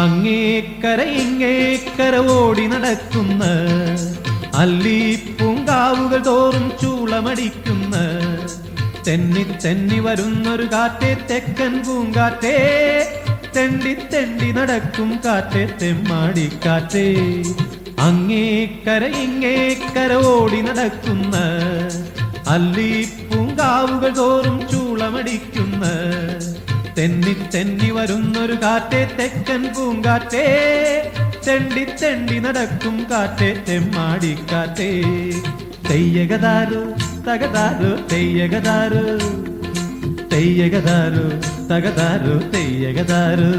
അങ്ങേക്കര ഇങ്ങേക്കര ഓടി നടക്കുന്ന അല്ലി പൂങ്കാവുകൾ തോറും ചൂളമടിക്കുന്ന തെന്നി തെന്നി വരുന്നൊരു കാറ്റേ തെക്കൻ പൂങ്കാറ്റേ. തെണ്ടി തെണ്ടി നടക്കും കാറ്റേ തെമ്മാടിക്കാറ്റേ അങ്ങേക്കര ഇങ്ങേക്കര ഓടി നടക്കുന്ന അല്ലി പൂങ്കാവുകൾ തോറും ചൂളമടിക്കുന്ന തെന്നി തെന്നി വരുന്നൊരു കാറ്റേ തെക്കൻ പൂങ്കാറ്റേ. തെണ്ടി തെണ്ടി നടക്കും കാറ്റേ തെമ്മാടിക്കാറ്റേ തെയ്യകതാരു തകതാരു തെയ്യകതാരു. തെയ്യകതാരു തകതാരു തെയ്യകതാരു.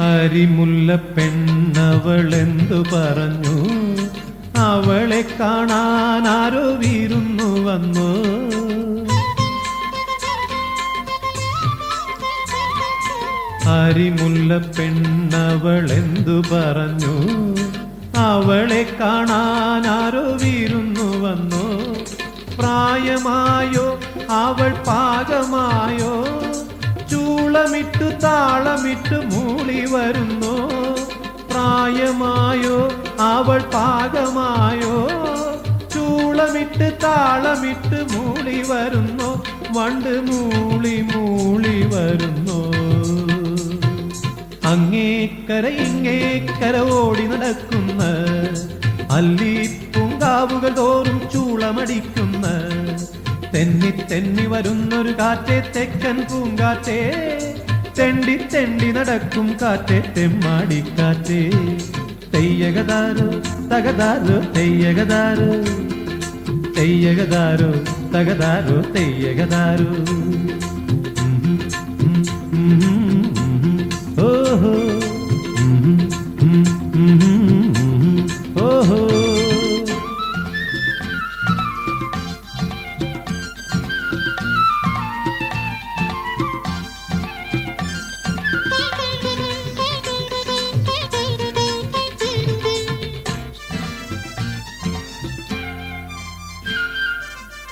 അരിമുല്ല പെണ്ണവളെന്തു പറഞ്ഞു? അവളെ കാണാൻ ആരോ വീരുന്നു വന്നു. അരിമുല്ല പെണ്ണവളെന്തു പറഞ്ഞു? അവളെ കാണാൻ ആരോ വീരുന്നു വന്നു. പ്രായമായോ? അവൾ പാകമായോ ചൂളമിട്ടു താളമിട്ടു മൂളി വരുന്നു. പ്രായമായോ അവൾ പാകമായോ ചൂളമിട്ട് താളമിട്ട് മൂളി വരുന്നു. വണ്ട് മൂളി മൂളി വരുന്നു. അങ്ങേക്കര ഇങ്ങേക്കര ഓടി നടക്കുന്ന അല്ലി പൂങ്കാവുകൾ തോറും ചൂളമടിക്കുന്ന തെന്നി തെന്നി വരുന്നൊരു കാറ്റേ തെക്കൻ പൂങ്കാറ്റേ. തെണ്ടി തെണ്ടി നടക്കും കാറ്റേ തെമ്മാടിക്കാറ്റേ തെയ്യകതാരോ തകതാരോ തെയ്യകതാരോ. തെയ്യകതാരോ തകതാരോ തെയ്യകതാരോ.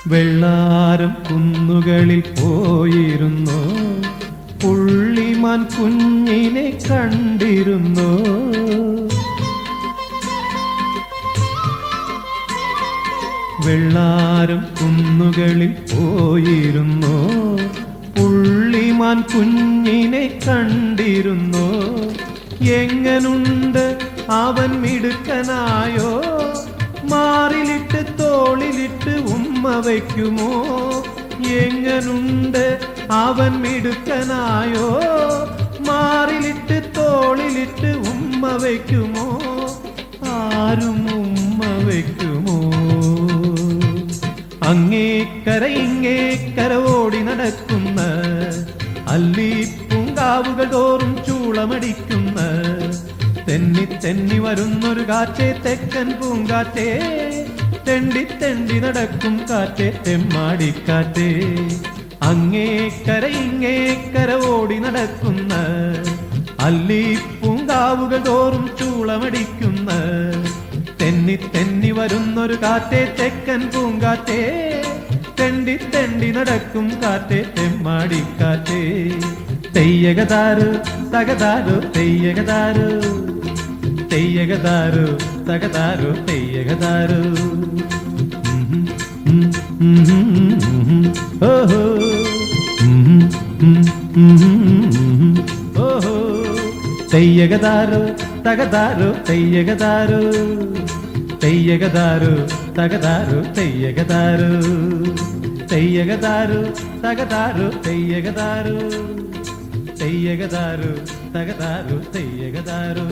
വെള്ളാരം കുന്നുകളിൽ പോയിരുന്നു. പുള്ളിമാൻ കുഞ്ഞിനെ കണ്ടിരുന്നു. വെള്ളാരം കുന്നുകളിൽ പോയിരുന്നു. പുള്ളിമാൻ കുഞ്ഞിനെ കണ്ടിരുന്നു. എങ്ങനുണ്ട് അവൻ മിടുക്കനായോ? മാറിലിട്ട് തോളിലിട്ട് ഉമ്മ വയ്ക്കുമോ എങ്ങനുണ്ട്? അവൻ മിടുക്കനായോ? മാറിലിട്ട് തോളിലിട്ട് ഉമ്മ വയ്ക്കുമോ ആരും ഉമ്മ വയ്ക്കുമോ അങ്ങേക്കര ഇങ്ങേക്കര ഓടി നടക്കുന്ന അല്ലി പൂങ്കാവുകൾ തോറും ചൂളമടിക്കുന്ന തെന്നി തെന്നി വരുന്നൊരു കാറ്റേ തെക്കൻ പൂങ്കാറ്റേ. തെണ്ടി തെണ്ടി നടക്കും കാറ്റേ തെമ്മാടിക്കാറ്റേ അങ്ങേക്കര ഇങ്ങേക്കര ഓടി നടക്കുന്ന അല്ലി പൂങ്കാവുകൾ തോറും ചൂളമടിക്കുന്ന തെന്നി തെന്നി വരുന്നൊരു കാറ്റേ തെക്കൻ പൂങ്കാറ്റേ. തെണ്ടി തെണ്ടി നടക്കും കാറ്റേ തെമ്മാടിക്കാറ്റേ തെയ്യകതാരു തകതാരു തെയ്യകതാരു. തെയ്യകതാരു തകതാരു തെയ്യകതാരു ഓഹോ ഓഹോ തെയ്യകതാരു തകതാരു തെയ്യകതാരു തെയ്യകതാരു തകതാരു തെയ്യകതാരു തെയ്യകതാരു തകതാരു തെയ്യകതാരു തെയ്യകതാരു തകതാരു തെയ്യകതാരു